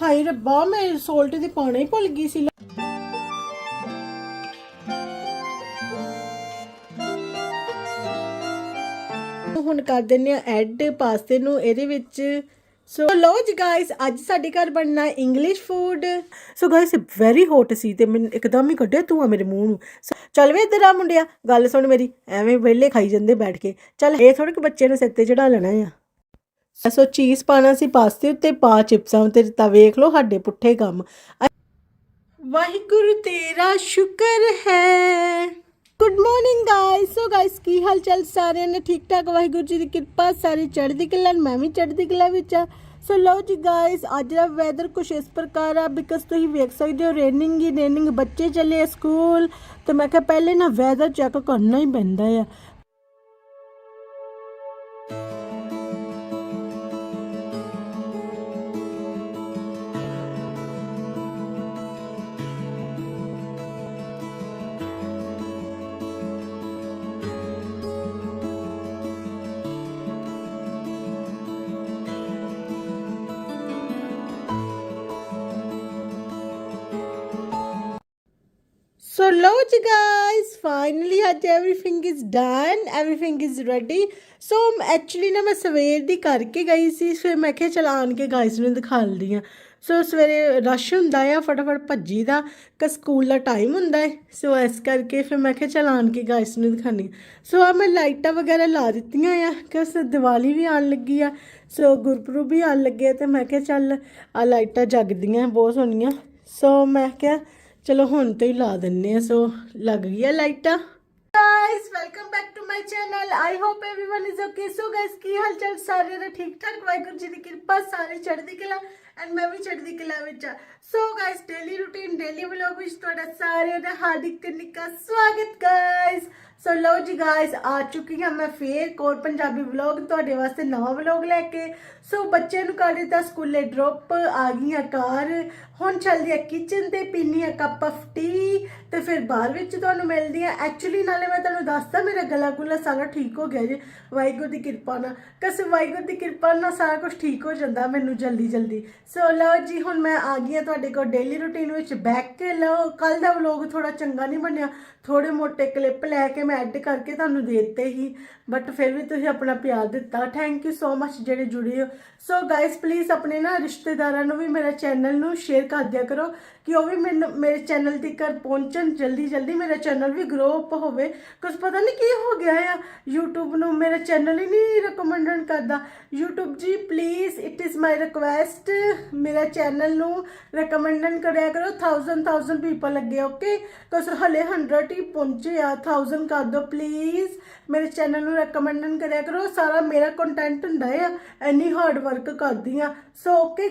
ਹਾਏ ਰੱਬਾ, ਮੈਂ ਸੋਲਟ ਦੀ ਪਾਣਾ ਹੀ ਭੁੱਲ ਗਈ ਸੀ। ਹੁਣ ਕਰ ਦਿੰਨੇ ਆ ਐਡ ਪਾਸਤੇ ਨੂੰ, ਇਹਦੇ ਵਿੱਚ ਸੋ ਲੋ ਜੀ ਗਾਇਸ ਅੱਜ ਸਾਡੇ ਘਰ ਬਣਨਾ English food so guys very hot ਸੀ ਤੇ ਮੈਨੂੰ ਇੱਕਦਮ ਹੀ ਕੱਢਿਆ ਤੂੰ ਆ ਮੇਰੇ ਮੂੰਹ ਨੂੰ। ਚੱਲ ਵੇ ਇੱਧਰ ਆ ਮੁੰਡਿਆ, ਗੱਲ ਸੁਣ ਮੇਰੀ, ਐਵੇਂ ਵਿਹਲੇ ਖਾਈ ਜਾਂਦੇ ਬੈਠ ਕੇ। ਚੱਲ ਇਹ ਥੋੜੇ ਕਿ ਬੱਚੇ ਨੂੰ ਸਿਰ ਤੇ ਚੜਾ ਲੈਣਾ ਆ। ਸੋ ਚੀਜ਼ ਪਾਣਾ ਸੀ ਪਾਸਤੇ ਉੱਤੇ ਪਾ ਚਿਪਸਾਂ ਉੱਤੇ ਤਾਂ ਵੇਖ ਲਓ ਸਾਡੇ ਪੁੱਠੇ ਕੰਮ। ਵਾਹਿਗੁਰੂ ਤੇਰਾ ਸ਼ੁਕਰ ਹੈ। Good morning guys so guys ਕੀ ਹਾਲ ਚਾਲ ਸਾਰਿਆਂ ਨੇ? ਠੀਕ ਠਾਕ ਵਾਹਿਗੁਰੂ ਜੀ ਦੀ ਕਿਰਪਾ ਸਾਰੇ ਚੜ੍ਹਦੀ ਕਲਾ ਮੈਂ ਵੀ ਚੜ੍ਹਦੀ ਕਲਾ ਵਿੱਚ ਆ ਸੋ ਲਓ ਜੀ ਗਾਇਸ ਅੱਜ ਦਾ ਵੈਦਰ ਕੁਛ ਇਸ ਪ੍ਰਕਾਰ ਆ ਬਿਕਾਜ਼ ਤੁਸੀਂ ਵੇਖ ਸਕਦੇ ਹੋ ਰੇਨਿੰਗ ਹੀ ਰੇਨਿੰਗ ਬੱਚੇ ਚੱਲੇ ਸਕੂਲ ਤੇ ਮੈਂ ਕਿਹਾ ਪਹਿਲੇ ਨਾ ਵੈਦਰ ਚੈੱਕ ਕਰਨਾ ਹੀ ਪੈਂਦਾ ਆ। So ਜੀ guys, ਫਾਈਨਲੀ ਅੱਜ everything is done everything is ready so actually ਨਾ ਮੈਂ ਸਵੇਰ ਦੀ ਕਰਕੇ ਗਈ ਸੀ ਫਿਰ ਮੈਂ ਕਿਹਾ ਚਲ ਆਣ ਕੇ ਗਾਇਸ ਨੂੰ ਦਿਖਾ ਲਦੀ ਆ ਸੋ ਸਵੇਰੇ ਰਸ਼ ਹੁੰਦਾ ਆ ਫਟਾਫਟ ਭੱਜੀ ਦਾ ਕਿ ਸਕੂਲ ਦਾ ਟਾਈਮ ਹੁੰਦਾ ਹੈ ਸੋ ਇਸ ਕਰਕੇ ਫਿਰ ਮੈਂ ਕਿਹਾ ਚਲ ਆਣ ਕੇ ਗਾਇਸ ਨੂੰ ਦਿਖਾਣੀ ਸੋ ਆ ਮੈਂ ਲਾਈਟਾਂ ਵਗੈਰਾ ਲਾ ਦਿੱਤੀਆਂ ਆ ਕਿ ਦੀਵਾਲੀ ਵੀ ਆਣ ਲੱਗੀ ਆ ਸੋ ਗੁਰਪੁਰਬ ਵੀ ਆਣ ਲੱਗੇ ਆ ਤੇ ਮੈਂ ਕਿਹਾ ਚੱਲ ਆ ਲਾਈਟਾਂ ਜਗਦੀਆਂ ਬਹੁਤ ਸੋਹਣੀਆਂ ਸੋ ਮੈਂ ਕਿਹਾ ਚਲੋ ਹੁਣ ਤੋਂ ਹੀ ਲਾ ਦਿੰਨੇ ਆ, ਸੋ ਲੱਗ ਗਈਆਂ ਲਾਈਟਾਂ। Guys, welcome back to my channel. I hope everyone is okay. So, guys, ਕੀ ਹਾਲ ਚਾਲ ਸਾਰਿਆਂ ਦਾ ਠੀਕ ਠਾਕ ਵਾਹਿਗੁਰੂ ਜੀ ਦੀ ਕਿਰਪਾ, ਸਾਰੇ ਚੜ੍ਹਦੀ ਕਲਾ ਐਂਡ ਮੈਂ ਵੀ ਚੜ੍ਹਦੀ ਕਲਾ ਵਿੱਚ ਆ। So guys daily routine daily vlog ਵਿੱਚ ਤੁਹਾਡਾ ਸਾਰਿਆਂ ਦਾ ਹਾਰਦਿਕ ਨਿੱਕਾ ਸਵਾਗਤ, guys. ਸੋ ਲਓ ਜੀ ਗਾਇਸ ਆ ਚੁੱਕੀ ਹਾਂ ਮੈਂ ਫੇਰ ਕੋਰ ਪੰਜਾਬੀ ਵਲੌਗ ਤੁਹਾਡੇ ਵਾਸਤੇ ਨਵਾਂ ਵਲੌਗ ਲੈ ਕੇ। ਸੋ ਬੱਚੇ ਨੂੰ ਕਰ ਦਿੱਤਾ ਸਕੂਲੇ ਡ੍ਰੌਪ ਆ ਗਈ ਗਈਆਂ ਕਾਰ। ਹੁਣ ਚੱਲਦੀ ਆ ਕਿਚਨ ਤੇ ਪੀਨੀ ਆ ਕੱਪ ਆਫ ਟੀ ਤੇ ਫਿਰ ਬਾਹਰ ਵਿੱਚ ਤੁਹਾਨੂੰ ਮਿਲਦੀ ਆ। ਐਕਚੁਅਲੀ ਨਾਲੇ ਮੈਂ ਤੁਹਾਨੂੰ ਦੱਸਦਾ, ਮੇਰਾ ਗਲਾ ਗੁਲਾ ਸਾਰਾ ਠੀਕ ਹੋ ਗਿਆ ਜੀ। ਵਾਹਿਗੁਰੂ ਦੀ ਕਿਰਪਾ ਨਾਲ। ਕਸ ਵਾਹਿਗੁਰੂ ਦੀ ਕਿਰਪਾ ਨਾਲ ਸਾਰਾ ਕੁਝ ਠੀਕ ਹੋ ਜਾਂਦਾ ਮੈਨੂੰ ਜਲਦੀ ਜਲਦੀ। ਸੋ ਲਓ ਜੀ, ਹੁਣ ਮੈਂ ਆ ਗਈ ਆ ਤੁਹਾਡੇ ਕੋਲ ਡੇਲੀ ਰੁਟੀਨ ਵਿੱਚ। ਬੈਕ ਕੇ ਲਓ। ਕੱਲ ਦਾ ਵਲੌਗ ਥੋੜਾ ਚੰਗਾ ਨਹੀਂ ਬਣਿਆ। ਥੋੜੇ ਮੋਟੇ ਕਲਿੱਪ ਲੈ ਕੇ ਮੈਂ ਐਡ ਕਰਕੇ ਤੁਹਾਨੂੰ ਦੇ ਦਿੱਤੇ ਹੀ ਬਟ ਫਿਰ ਵੀ ਤੁਸੀਂ ਆਪਣਾ ਪਿਆਰ ਦਿੱਤਾ। ਥੈਂਕ ਯੂ ਸੋ ਮਚ ਜਿਹੜੇ ਜੁੜੇ ਹੋ। ਸੋ ਗਾਇਸ ਪਲੀਜ਼ ਆਪਣੇ ਨਾ ਰਿਸ਼ਤੇਦਾਰਾਂ ਨੂੰ ਵੀ ਮੇਰਾ ਚੈਨਲ ਨੂੰ ਸ਼ੇਅਰ ਕਰ ਦਿਆ ਕਰੋ ਕਿ ਉਹ ਵੀ ਮੈਨੂੰ, ਮੇਰੇ ਚੈਨਲ ਤੱਕ ਪਹੁੰਚਣ। ਜਲਦੀ ਜਲਦੀ ਮੇਰਾ ਚੈਨਲ ਵੀ ਗਰੋ ਅਪ ਹੋਵੇ। ਕੁਝ ਪਤਾ ਨਹੀਂ ਕੀ ਹੋ ਗਿਆ ਆ। YouTube ਨੂੰ ਮੇਰਾ ਚੈਨਲ ਹੀ ਨਹੀਂ ਰეკਮੈਂਡਡ ਕਰਦਾ। YouTube ji please it is my request ਮੇਰਾ ਚੈਨਲ ਨੂੰ ਰეკਮੈਂਡਡ ਕਰਿਆ ਕਰੋ। 1000 1000 ਪੀਪਲ ਲੱਗੇ ਓਕੇ ਕਸਰ ਹਲੇ 100 ਹੀ ਪਹੁੰਚੇ ਆ। 1000 ਕਰ ਦਿਓ ਪਲੀਜ਼ ਮੇਰੇ ਚੈਨਲ ਨੂੰ ਰეკਮੈਂਡਡ ਕਰਿਆ ਕਰੋ। ਸਾਰਾ ਮੇਰਾ ਕੰਟੈਂਟ ਹੁੰਦਾ ਹੈ ਐਨੀ ਹਾਰਡ ਵਰਕ ਕਰਦੀ ਆ। So okay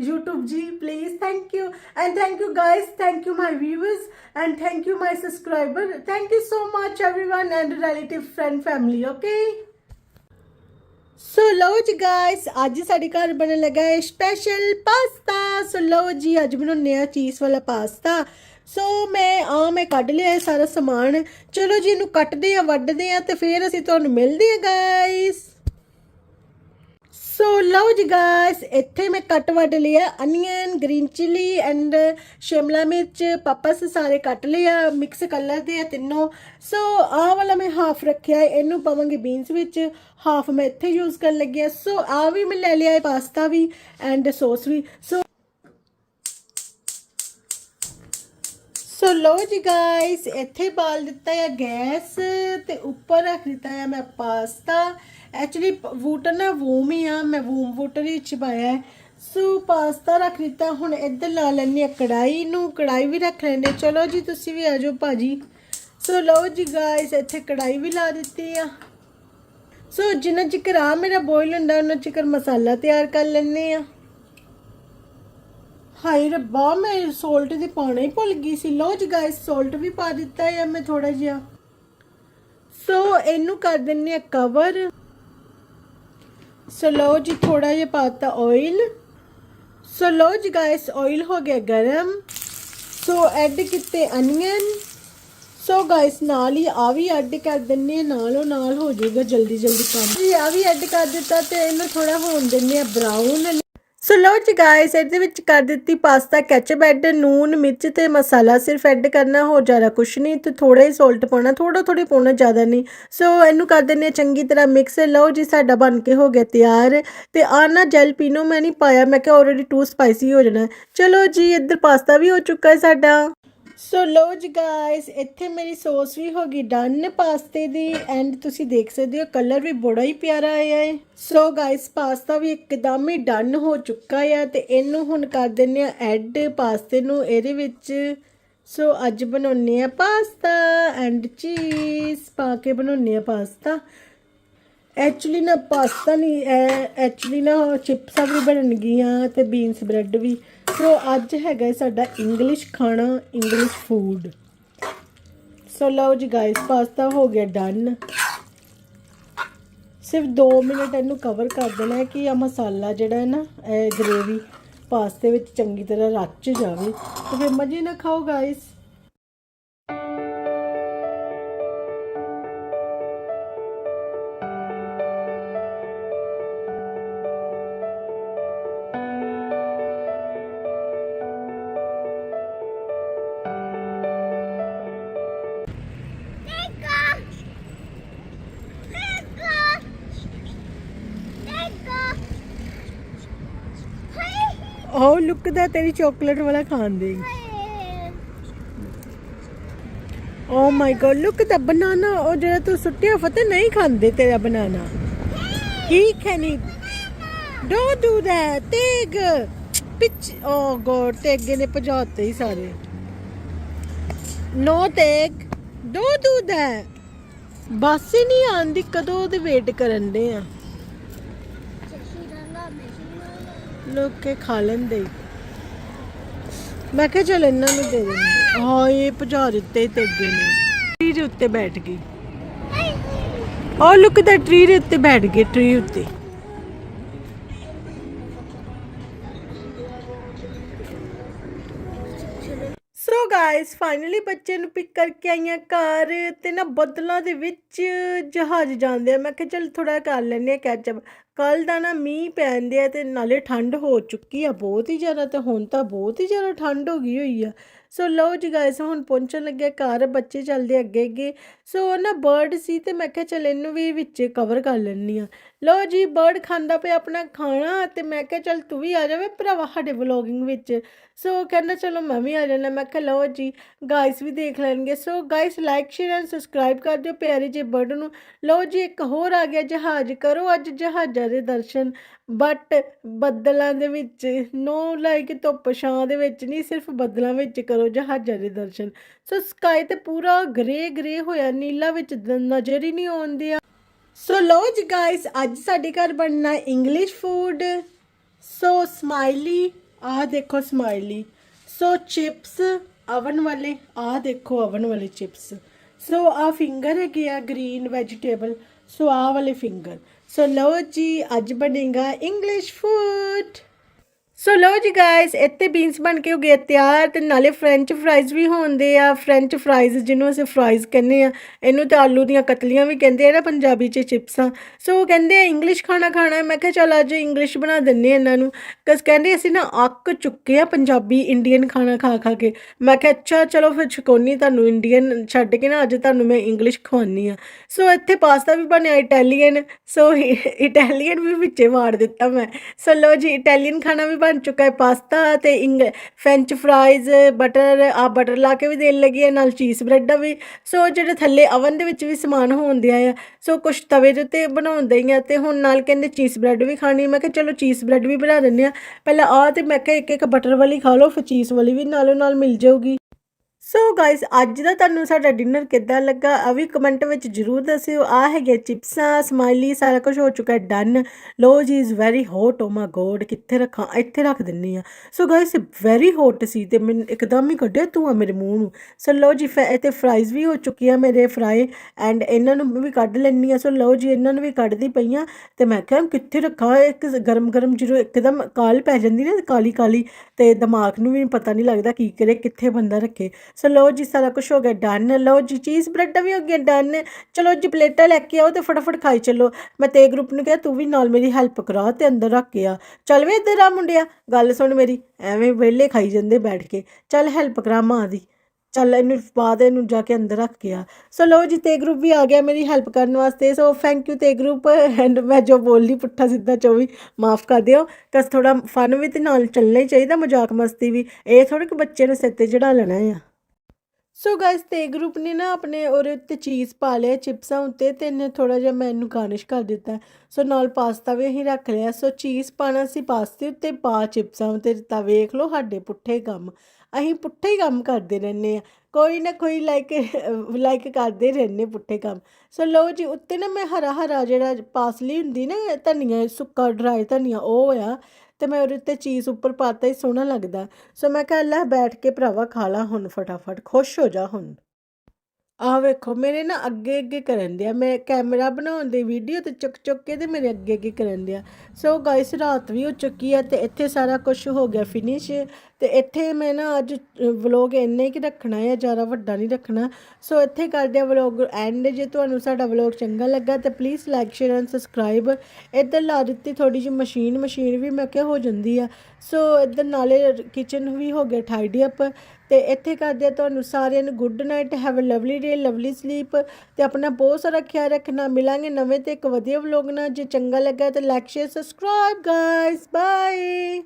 YouTube ji please thank you and thank you guys thank you my viewers and thank you my subscriber thank you so much everyone and relative friend friend family, okay? So ਲਓ ਜੀ guys ਅੱਜ ਸਾਡੇ ਘਰ ਬਣਨ ਲੱਗਾ ਹੈ special pasta ਸੋ ਲਓ ਜੀ, ਅੱਜ ਬਣਾਉਂਦੇ ਆ ਚੀਜ਼ ਵਾਲਾ ਪਾਸਤਾ ਸੋ ਮੈਂ ਆ ਮੈਂ ਕੱਢ ਲਿਆ ਇਹ ਸਾਰਾ ਸਮਾਨ। ਚਲੋ ਜੀ, ਇਹਨੂੰ ਕੱਟਦੇ ਆ ਵੱਢਦੇ ਆ ਤੇ ਫਿਰ ਅਸੀਂ ਤੁਹਾਨੂੰ ਮਿਲਦੇ ਆ ਗਾਇਸ ਸੋ ਲਓ ਜੀ ਗਾਇਸ ਇੱਥੇ ਮੈਂ ਕੱਟ ਵੱਢ ਲਿਆ ਅਨੀਅਨ ਗ੍ਰੀਨ ਚਿਲੀ ਐਂਡ ਸ਼ਿਮਲਾ ਮਿਰਚ ਪਪਸ ਸਾਰੇ ਕੱਟ ਲਿਆ ਮਿਕਸ ਕਲਰ ਦੇ ਆ ਤਿੰਨੋਂ। ਸੋ ਆਹ ਵਾਲਾ ਮੈਂ ਹਾਫ ਰੱਖਿਆ, ਇਹਨੂੰ ਪਾਵਾਂਗੇ ਬੀਨਸ ਵਿੱਚ ਹਾਫ ਮੈਂ ਇੱਥੇ ਯੂਜ਼ ਕਰਨ ਲੱਗਿਆ ਸੋ ਆ ਵੀ ਮੈਂ ਲੈ ਲਿਆ ਹੈ ਪਾਸਤਾ ਵੀ ਐਂਡ ਸੌਸ ਵੀ। ਸੋ ਸੋ ਲੋ ਜੀ ਗਾਇਸ ਇੱਥੇ ਬਾਲ ਦਿੱਤਾ ਹੈ ਗੈਸ ਤੇ ਉੱਪਰ ਰੱਖ ਦਿੱਤਾ ਹੈ ਮੈਂ ਪਾਸਤਾ ਐਕਚੁਅਲੀ ਵੂਟਰ ਨਾ ਵੂਮ ਹੀ ਆ ਮੈਂ ਵੂਮ ਵੂਟਰ ਹੀ ਚ ਪਾਇਆ ਸੋ ਪਾਸਤਾ ਰੱਖ ਦਿੱਤਾ ਹੁਣ ਇੱਧਰ ਲਾ ਲੈਣੀ ਆ ਕੜਾਈ ਨੂੰ ਕੜਾਈ ਵੀ ਰੱਖ ਲੈਂਦੇ ਚਲੋ ਜੀ ਤੁਸੀਂ ਵੀ ਆ ਜਾਓ ਭਾਜੀ ਸੋ ਲੋ ਜੀ ਗਾਇਸ ਇੱਥੇ ਕੜਾਈ ਵੀ ਲਾ ਦਿੱਤੀ ਆ ਸੋ ਜਿੰਨਾ ਚਿਕਰ ਆ ਮੇਰਾ ਬੋਇਲ ਹੁੰਦਾ ਉਹਨਾਂ ਚਿਕਰ ਮਸਾਲਾ ਤਿਆਰ ਕਰ ਲੈਣੇ ਆ ਹਾਏ ਰੱਬਾ ਮੈਂ ਸੋਲਟ ਦੀ ਪਾਣਾ ਹੀ ਭੁੱਲ ਗਈ ਸੀ ਲੋ ਜੀ ਗਾਇਸ ਸੋਲਟ ਵੀ ਪਾ ਦਿੱਤਾ ਆ ਮੈਂ ਥੋੜਾ ਜਿਹਾ ਸੋ ਇਹਨੂੰ ਕਰ ਦਿੰਨੇ ਆ ਕਵਰ ਸੋ ਲੋ ਜੀ ਥੋੜਾ ਜਿਹਾ ਪਾਤਾ ਆਇਲ ਸੋ ਲੋ ਜੀ ਗਾਇਸ ਆਇਲ ਹੋ ਗਿਆ ਗਰਮ ਸੋ ਐਡ ਕੀਤੇ ਅਨੀਅਨ ਸੋ ਗਾਇਸ ਨਾਲ ਹੀ ਆ ਵੀ ਐਡ ਕਰ ਦਿੰਨੇ ਆ ਨਾਲੋਂ ਨਾਲ ਹੋ ਜਾਊਗਾ ਜਲਦੀ ਜਲਦੀ ਕੰਮ ਜੀ ਆ ਵੀ ਐਡ ਕਰ ਦਿੱਤਾ ਤੇ ਇਹਨੂੰ ਥੋੜਾ ਹੋਣ ਦਿੰਨੇ ਆ ਬਰਾਊਨ ਸੋ ਲਓ ਜੀ ਗਾਇਸ ਇਹਦੇ ਵਿੱਚ ਕਰ ਦਿੱਤੀ ਪਾਸਤਾ ਕੈਚਅਪ ਐਡ ਨੂਨ, ਮਿਰਚ ਤੇ ਮਸਾਲਾ ਸਿਰਫ ਐਡ ਕਰਨਾ ਹੋ ਜ਼ਿਆਦਾ ਕੁਛ ਨਹੀਂ ਤੇ ਥੋੜਾ ਹੀ ਸੋਲਟ ਪਾਉਣਾ ਥੋੜਾ ਥੋੜੀ ਪਾਉਣਾ ਜ਼ਿਆਦਾ ਨਹੀਂ। ਸੋ ਇਹਨੂੰ ਕਰ ਦਿੰਦੇ ਹਾਂ ਚੰਗੀ ਤਰ੍ਹਾਂ ਮਿਕਸ ਲਓ ਜੀ ਸਾਡਾ ਬਣ ਕੇ ਹੋ ਗਿਆ ਤਿਆਰ ਤੇ ਆਹ ਨਾ ਜੈਲ ਪੀਨੋ ਮੈਂ ਨਹੀਂ ਪਾਇਆ, ਮੈਂ ਕਿਹਾ ਆਲਰੇਡੀ ਟੂ ਸਪਾਈਸੀ ਹੋ ਜਾਣਾ। ਚਲੋ ਜੀ, ਇੱਧਰ ਪਾਸਤਾ ਵੀ ਹੋ ਚੁੱਕਾ ਹੈ ਸਾਡਾ। ਸੋ ਲੋ ਜੀ ਗਾਇਸ ਇੱਥੇ ਮੇਰੀ ਸੌਸ ਵੀ ਹੋ ਗਈ ਡਨ ਪਾਸਤੇ ਦੀ ਐਂਡ ਤੁਸੀਂ ਦੇਖ ਸਕਦੇ ਹੋ ਕਲਰ ਵੀ ਬੜਾ ਹੀ ਪਿਆਰਾ ਆਇਆ ਹੈ। ਸੋ ਗਾਇਸ ਪਾਸਤਾ ਵੀ ਇੱਕਦਮ ਹੀ ਡਨ ਹੋ ਚੁੱਕਾ ਹੈ ਤੇ ਇਹਨੂੰ ਹੁਣ ਕਰ ਦਿੰਨੇ ਆ ਐਡ ਪਾਸਤੇ ਨੂੰ ਇਹਦੇ ਵਿੱਚ। ਸੋ ਅੱਜ ਬਣਾਉਨੇ ਆ ਪਾਸਤਾ ਐਂਡ ਚੀਜ਼ ਪਾ ਕੇ ਬਣਾਉਨੇ ਆ ਪਾਸਤਾ। ਐਕਚੁਅਲੀ ਨਾ ਪਾਸਤਾ ਨਹੀਂ ਐਕਚੁਅਲੀ ਨਾ ਚਿਪਸਾਂ ਵੀ ਬਣਨਗੀਆਂ ਤੇ ਬੀਨਸ ਬ੍ਰੈਡ ਵੀ। ਸੋ ਅੱਜ ਹੈਗਾ ਸਾਡਾ ਇੰਗਲਿਸ਼ ਖਾਣਾ ਇੰਗਲਿਸ਼ ਫੂਡ ਸੋ ਲਓ ਜੀ ਗਾਇਸ ਪਾਸਤਾ ਹੋ ਗਿਆ ਡਨ ਸਿਰਫ 2 ਮਿੰਟ ਇਹਨੂੰ ਕਵਰ ਕਰ ਦੇਣਾ ਹੈ ਕਿ ਆ ਮਸਾਲਾ ਜਿਹੜਾ ਹੈ ਨਾ, ਇਹ ਗ੍ਰੇਵੀ ਪਾਸਤੇ ਵਿੱਚ ਚੰਗੀ ਤਰ੍ਹਾਂ ਰਚ ਜਾਵੇ। ਤੇ ਫਿਰ ਮਜ਼ੇ ਨਾਲ ਖਾਓ ਗਾਇਸ ਉਹ ਲੁੱਕ ਤੇਰੀ ਚਾਕਲੇਟ ਵਾਲਾ ਖਾਣ ਦੇ। ਓ ਮਾਈ ਗॉड ਲੁੱਕ ਦਾ ਬਨਾਨਾ ਉਹ ਜਿਹੜਾ ਤੂੰ ਸੁੱਟਿਆ ਫਤੇ ਨਹੀਂ ਖਾਂਦੇ ਤੇਰਾ banana he can don't do that take pitch oh God ਤੇ ਨੇ ਭਜਾਤੇ ਹੀ ਸਾਰੇ। ਨੋ ਤੇਗ ਡੋਨਟ ਡੂ ਦੈਟ ਬਸ ਹੀ ਨਹੀਂ ਆਂਦੀ ਕਦੋਂ ਉਹਦੇ ਵੇਟ ਕਰਨ ਦੇ ਆ। ਲੋਕ ਕੇ ਖਾ ਲੈਂਦੇ। ਮੈਂ ਕਿਹਾ ਚਲ ਇਹਨਾਂ ਨੂੰ ਦੇ ਦਿੰਦੇ। ਹਾਂ ਇਹ ਭਜਾ ਦਿੱਤੇ ਤੇ ਅੱਗੇ ਨੇ। ਟਰੀ ਦੇ ਉੱਤੇ ਬੈਠ ਗਈ। ਉਹ ਲੁੱਕ ਦਾ ਟਰੀ ਦੇ ਉੱਤੇ ਬੈਠ ਗਈ ਟਰੀ ਉੱਤੇ। ਸੋ ਗਾਇਸ ਫਾਈਨਲੀ ਬੱਚੇ ਨੂੰ ਪਿਕ ਕਰਕੇ ਆਈਆਂ ਘਰ ਤੇ ਨਾ ਬੱਦਲਾਂ ਦੇ ਵਿੱਚ ਜਹਾਜ਼ ਜਾਂਦੇ ਆ। ਮੈਂ ਕਿਹਾ ਚਲ ਥੋੜਾ ਕਰ ਲੈਂਦੇ ਆ ਕੈਚਅਪ ਕੱਲ ਦਾ ਨਾ ਮੀਂਹ ਪੈਂਦੇ ਆ ਤੇ ਨਾਲੇ ਠੰਡ ਹੋ ਚੁੱਕੀ ਆ, ਬਹੁਤ ਹੀ ਜ਼ਿਆਦਾ ਤੇ ਹੁਣ ਤਾਂ ਬਹੁਤ ਹੀ ਜ਼ਿਆਦਾ ਠੰਡ ਹੋ ਗਈ ਹੋਈ ਆ। ਸੋ ਲਓ ਜੀ ਗਾਇਸ ਹੁਣ ਪਹੁੰਚਣ ਲੱਗੇ ਘਰ, ਬੱਚੇ ਚੱਲਦੇ ਅੱਗੇ ਅੱਗੇ। ਸੋ ਉਹ ਨਾ ਬਰਡ ਸੀ ਤੇ ਮੈਂ ਕਿਹਾ ਚੱਲ ਇਹਨੂੰ ਵੀ ਵਿੱਚ ਕਵਰ ਕਰ ਲੈਣੀ ਆ ਲਓ ਜੀ ਬਰਡ ਖਾਂਦਾ ਪਿਆ ਆਪਣਾ ਖਾਣਾ ਤੇ ਮੈਂ ਕਿਹਾ ਚੱਲ ਤੂੰ ਵੀ ਆ ਜਾਵੇ ਭਰਾਵਾ ਸਾਡੇ ਵਲੋਗਿੰਗ ਵਿੱਚ। ਸੋ ਕਹਿੰਦਾ ਚਲੋ ਮੈਂ ਵੀ ਆ ਜਾਣਾ ਮੈਂ ਕਿਹਾ ਲਓ ਜੀ ਗਾਇਸ ਵੀ ਦੇਖ ਲੈਣਗੇ। So guys like share and subscribe ਕਰ ਦਿਓ ਪਿਆਰੇ ਜੇ ਬਰਡ ਨੂੰ। ਲਓ ਜੀ, ਇੱਕ ਹੋਰ ਆ ਗਿਆ ਜਹਾਜ਼। ਕਰੋ ਅੱਜ ਜਹਾਜ਼ਾਂ ਦੇ ਦਰਸ਼ਨ ਬਟ ਬੱਦਲਾਂ ਦੇ ਵਿੱਚ ਨੋ ਲਾਈਕ ਧੁੱਪ, ਛਾਂ ਦੇ ਵਿੱਚ ਨਹੀਂ ਸਿਰਫ ਬੱਦਲਾਂ ਵਿੱਚ ਕਰੋ। ਜਹਾਜ਼ਾਂ ਦੇ ਦਰਸ਼ਨ। ਸੋ ਸਕਾਈ ਤੇ ਪੂਰਾ ਗ੍ਰੇ ਗ੍ਰੇ ਹੋਇਆ, ਨੀਲਾ ਵਿੱਚ ਨਜ਼ਰ ਹੀ ਨਹੀਂ ਆਉਂਦੀ ਸੋ ਲਓ ਜੀ ਗਾਇਸ ਅੱਜ ਸਾਡੇ ਘਰ ਬਣਨਾ ਇੰਗਲਿਸ਼ ਫੂਡ ਸੋ ਸਮਾਈਲੀ ਆਹ ਦੇਖੋ ਸਮਾਈਲੀ ਸੋ ਚਿਪਸ ਅਵਨ ਵਾਲੇ, ਆਹ ਦੇਖੋ ਅਵਨ ਵਾਲੇ ਚਿਪਸ ਸੋ ਆਹ ਫਿੰਗਰ ਹੈਗੇ ਆ ਗ੍ਰੀਨ ਵੈਜੀਟੇਬਲ ਸੋ ਆਹ ਵਾਲੇ ਫਿੰਗਰ ਸੋ ਲਓ ਜੀ, ਅੱਜ ਬਣੇਗਾ ਇੰਗਲਿਸ਼ ਫੂਡ ਸੋ ਲਓ ਜੀ ਗਾਇਸ ਇੱਥੇ ਬੀਨਸ ਬਣ ਕੇ ਹੋ ਗਏ ਤਿਆਰ ਤੇ ਨਾਲੇ ਫ੍ਰੈਂਚ ਫਰਾਈਜ਼ ਵੀ ਹੁੰਦੇ ਆ। ਫ੍ਰੈਂਚ ਫਰਾਈਜ਼ ਜਿਹਨੂੰ ਅਸੀਂ ਫਰਾਈਜ਼ ਕਹਿੰਦੇ ਆ। ਇਹਨੂੰ ਤਾਂ ਆਲੂ ਦੀਆਂ ਕਤਲੀਆਂ ਵੀ ਕਹਿੰਦੇ ਆ ਨਾ ਪੰਜਾਬੀ 'ਚ ਚਿਪਸਾਂ। ਸੋ ਉਹ ਕਹਿੰਦੇ ਆ ਇੰਗਲਿਸ਼ ਖਾਣਾ ਖਾਣਾ ਮੈਂ ਕਿਹਾ, ਚਲ ਅੱਜ ਇੰਗਲਿਸ਼ ਬਣਾ ਦਿੰਨੇ ਆ ਇਹਨਾਂ ਨੂੰ। ਕਸ ਕਹਿੰਦੇ ਅਸੀਂ ਨਾ ਅੱਕ ਚੁੱਕੇ ਆ ਪੰਜਾਬੀ ਇੰਡੀਅਨ ਖਾਣਾ ਖਾ ਖਾ ਕੇ। ਮੈਂ ਕਿਹਾ, ਅੱਛਾ, ਚਲੋ ਫਿਰ ਛਕੋਨੀ ਤੁਹਾਨੂੰ ਇੰਡੀਅਨ ਛੱਡ ਕੇ ਨਾ, ਅੱਜ ਤੁਹਾਨੂੰ ਮੈਂ ਇੰਗਲਿਸ਼ ਖਵਾਉਣੀ ਆ। ਸੋ ਇੱਥੇ ਪਾਸਤਾ ਵੀ ਬਣਿਆ ਇਟਾਲੀਅਨ ਸੋ ਇਟਾਲੀਅਨ ਵੀ ਵਿੱਚੇ ਮਾਰ ਦਿੱਤਾ ਮੈਂ। ਸੋ ਲਓ ਜੀ ਇਟਾਲੀਅਨ ਖਾਣਾ ਵੀ ਬਣ ਚੁੱਕਾ ਹੈ ਪਾਸਤਾ ਤੇ ਇੰਗ, ਫ੍ਰੈਂਚ ਫਰਾਈਜ਼, ਬਟਰ ਆ ਬਟਰ ਲਾ ਕੇ ਵੀ ਦੇਣ ਲੱਗੀ ਹੈ, ਨਾਲ ਚੀਜ਼ ਬ੍ਰੈਡ ਦਾ ਵੀ। ਸੋ ਜਿਹੜੇ ਥੱਲੇ ਅਵਨ ਦੇ ਵਿੱਚ ਵੀ ਸਮਾਨ ਹੋਣ ਦਿਆ ਆ, ਸੋ ਕੁਛ ਤਵੇ ਦੇ ਉੱਤੇ ਬਣਾਉਂਦੇ ਹੀ ਆ ਤੇ ਹੁਣ ਨਾਲ ਕਹਿੰਦੇ ਚੀਜ਼ ਬ੍ਰੈਡ ਵੀ ਖਾਣੀ ਮੈਂ ਕਿਹਾ ਚਲੋ ਚੀਜ਼ ਬ੍ਰੈਡ ਵੀ ਬਣਾ ਦਿੰਦੇ ਆ ਪਹਿਲਾਂ ਆ ਤੇ ਮੈਂ ਕਿਹਾ ਇੱਕ ਇੱਕ ਬਟਰ ਵਾਲੀ ਖਾ ਲਓ, ਫਿਰ ਚੀਜ਼ ਵਾਲੀ ਵੀ ਨਾਲੋਂ ਨਾਲ ਮਿਲ ਜਾਊਗੀ। ਸੋ ਗਾਇਸ ਅੱਜ ਦਾ ਤੁਹਾਨੂੰ ਸਾਡਾ ਡਿਨਰ ਕਿੱਦਾਂ ਲੱਗਾ? ਆ ਵੀ ਕਮੈਂਟ ਵਿੱਚ ਜਰੂਰ ਦੱਸਿਓ। ਆ ਹੈਗੇ ਚਿਪਸਾਂ ਸਮਾਈਲੀ ਸਾਰਾ ਕੁਝ ਹੋ ਚੁੱਕਾ ਡਨ ਲੋ ਜੀ ਇਜ਼ ਵੈਰੀ ਹੌਟ ਓ ਮਾ ਗੋਡ ਕਿੱਥੇ ਰੱਖਾਂ? ਇੱਥੇ ਰੱਖ ਦਿੰਨੀ ਆ। ਸੋ ਗਾਇਸ ਵੈਰੀ ਹੌਟ ਸੀ ਤੇ ਮੈਨੂੰ ਇੱਕਦਮ ਹੀ ਕੱਢਿਆ ਤੂੰ ਆ ਮੇਰੇ ਮੂੰਹ ਨੂੰ। ਸੋ ਲੋ ਜੀ, ਫੈ ਇੱਥੇ ਫਰਾਈਜ਼ ਵੀ ਹੋ ਚੁੱਕੀ ਆ ਮੇਰੇ ਫਰਾਈ ਐਂਡ ਇਹਨਾਂ ਨੂੰ ਵੀ ਕੱਢ ਲੈਣੀ ਆ। ਸੋ ਲੋ ਜੀ, ਇਹਨਾਂ ਨੂੰ ਵੀ ਕੱਢਦੀ ਪਈਆਂ ਤੇ ਮੈਂ ਕਿਹਾ ਕਿੱਥੇ ਰੱਖਾਂ? ਇੱਕ ਗਰਮ ਗਰਮ ਜਦੋਂ ਇੱਕਦਮ ਕਾਲ ਪੈ ਜਾਂਦੀ ਨਾ ਕਾਲੀ ਕਾਲੀ ਤੇ ਦਿਮਾਗ ਨੂੰ ਵੀ ਪਤਾ ਨਹੀਂ ਲੱਗਦਾ ਕੀ ਕਰੇ, ਕਿੱਥੇ ਬੰਦਾ ਰੱਖੇ। ਸੋ ਲਓ ਜੀ, ਸਾਰਾ ਕੁਝ ਹੋ ਗਿਆ ਡਨ ਲਓ ਜੀ ਚੀਜ਼ ਬ੍ਰੈਡ ਵੀ ਹੋ ਗਿਆ ਡਨ ਚਲੋ ਜੀ, ਪਲੇਟਾਂ ਲੈ ਕੇ ਆਓ ਤੇ ਫਟਾਫਟ ਖਾਈ ਚੱਲੋ। ਮੈਂ ਤੇ ਗਰੁੱਪ ਨੂੰ ਕਿਹਾ, ਤੂੰ ਵੀ ਨਾਲ ਮੇਰੀ ਹੈਲਪ ਕਰਾ ਤੇ ਅੰਦਰ ਰੱਖ ਕੇ ਆ। ਚੱਲ ਵੇ ਇੱਧਰ ਆ ਮੁੰਡਿਆ। ਗੱਲ ਸੁਣ ਮੇਰੀ, ਐਵੇਂ ਵਿਹਲੇ ਖਾਈ ਜਾਂਦੇ ਬੈਠ ਕੇ। ਚੱਲ ਹੈਲਪ ਕਰਾ ਮਾਂ ਦੀ। ਚੱਲ ਇਹਨੂੰ ਬਾਅਦ ਇਹਨੂੰ ਜਾ ਕੇ ਅੰਦਰ ਰੱਖ ਗਿਆ ਸੋ ਲਓ ਜੀ, ਤੇ ਗਰੁੱਪ ਵੀ ਆ ਗਿਆ ਮੇਰੀ ਹੈਲਪ ਕਰਨ ਵਾਸਤੇ। ਸੋ ਥੈਂਕ ਯੂ ਤੇ ਗਰੁੱਪ ਐਂਡ ਮੈਂ ਜੋ ਬੋਲੀ ਪੁੱਠਾ ਸਿੱਧਾ ਚੋ ਵੀ ਮਾਫ ਕਰ ਦਿਓ। ਕਸ ਥੋੜਾ ਫਨ ਵੀ ਤੇ ਨਾਲ ਚੱਲਣਾ ਹੀ ਚਾਹੀਦਾ, ਮਜ਼ਾਕ ਮਸਤੀ ਵੀ। ਇਹ ਥੋੜਾ ਕਿ ਬੱਚੇ ਨੂੰ ਸਿਰ ਤੇ ਚੜਾ ਲੈਣਾ ਆ। ਸੋ ਗਾਇਸ ਤੇ ਗਰੁੱਪ ਨੇ ਨਾ ਆਪਣੇ ਉਹਦੇ ਉੱਤੇ ਚੀਜ਼ ਪਾ ਲਿਆ, ਚਿਪਸਾਂ ਉੱਤੇ ਤੇ ਇਹਨੇ ਥੋੜਾ ਜਿਹਾ ਮੈਂ ਇਹਨੂੰ ਗਾਰਨਿਸ਼ ਕਰ ਦਿੱਤਾ ਸੋ ਨਾਲ ਪਾਸਤਾ ਵੀ ਅਸੀਂ ਰੱਖ ਲਿਆ। ਸੋ ਚੀਜ਼ ਪਾਣਾ ਸੀ ਪਾਸਤੇ ਉੱਤੇ, ਪਾ ਚਿਪਸਾਂ ਉੱਤੇ ਤਾਂ ਵੇਖ ਲਓ ਸਾਡੇ ਪੁੱਠੇ ਕੰਮ। ਅਸੀਂ ਪੁੱਠੇ ਹੀ ਕੰਮ ਕਰਦੇ ਰਹਿੰਦੇ ਆ ਕੋਈ ਨਾ ਕੋਈ ਲਾਈਕ ਲਾਈਕ ਕਰਦੇ ਰਹਿੰਦੇ ਪੁੱਠੇ ਕੰਮ। ਸੋ ਲਓ ਜੀ, ਉੱਤੇ ਨਾ ਮੈਂ ਹਰਾ ਹਰਾ ਜਿਹੜਾ ਪਾਸਲੀ ਹੁੰਦੀ ਨਾ ਧਨੀਆ, ਸੁੱਕਾ ਡਰਾਈ ਧਨੀਆ, ਉਹ ਆ। ਤੇ ਮੈਂ ਉਹਦੇ ਉੱਤੇ ਚੀਜ਼ ਉੱਪਰ ਪਾਤਾ ਹੀ ਸੋਹਣਾ ਲੱਗਦਾ। ਸੋ ਮੈਂ ਕਿਹਾ, ਲੈ ਬੈਠ ਕੇ ਭਰਾਵਾ ਖਾ ਲਾ ਹੁਣ ਫਟਾਫਟ, ਖੁਸ਼ ਹੋ ਜਾ ਹੁਣ। ਆਹ ਵੇਖੋ, ਮੇਰੇ ਨਾ ਅੱਗੇ ਅੱਗੇ ਕਰਨ ਦਿਆ। ਮੈਂ ਕੈਮਰਾ ਬਣਾਉਣ ਦੀ ਵੀਡੀਓ ਤੇ ਚੁੱਕ ਚੁੱਕ ਕੇ ਤੇ ਮੇਰੇ ਅੱਗੇ ਅੱਗੇ ਕਰਨ ਦਿਆ। ਸੋ ਗਾਇਸ ਰਾਤ ਵੀ ਹੋ ਚੁੱਕੀ ਹੈ ਤੇ ਇੱਥੇ ਸਾਰਾ ਕੁਝ ਹੋ ਗਿਆ ਫਿਨਿਸ਼ ਤੇ ਇੱਥੇ ਮੈਂ ਨਾ ਅੱਜ ਵਲੋਗ ਇੰਨੇ ਕਿ ਰੱਖਣਾ ਹੈ ਜ਼ਿਆਦਾ ਵੱਡਾ ਨਹੀਂ ਰੱਖਣਾ। ਸੋ ਇੱਥੇ ਕਰਦੇ ਆ ਵਲੋਗ ਐਂਡ ਜੇ ਤੁਹਾਨੂੰ ਸਾਡਾ ਵਲੋਗ ਚੰਗਾ ਲੱਗਾ ਤੇ please like share and subscribe ਇੱਧਰ ਲਾ ਦਿੱਤੀ ਥੋੜੀ ਜਿਹੀ ਮਸ਼ੀਨ ਮਸ਼ੀਨ ਵੀ ਮੈਂ ਕਿਹਾ ਹੋ ਜਾਂਦੀ ਆ। ਸੋ ਇੱਧਰ ਨਾਲੇ ਕਿਚਨ ਵੀ ਹੋ ਗਿਆ ਟਾਈਡੀ ਅਪ ਤੇ ਇੱਥੇ ਕਰਦੇ ਆ ਤੁਹਾਨੂੰ ਸਾਰਿਆਂ ਨੂੰ good night have a lovely day lovely sleep ਤੇ ਆਪਣਾ ਬਹੁਤ ਸਾਰਾ ਖਿਆਲ ਰੱਖਣਾ। ਮਿਲਾਂਗੇ ਨਵੇਂ ਤੇ ਇੱਕ ਵਧੀਆ ਵਲੋਗ ਨਾਲ। ਜੇ ਚੰਗਾ ਲੱਗਾ ਤਾਂ like share subscribe guys bye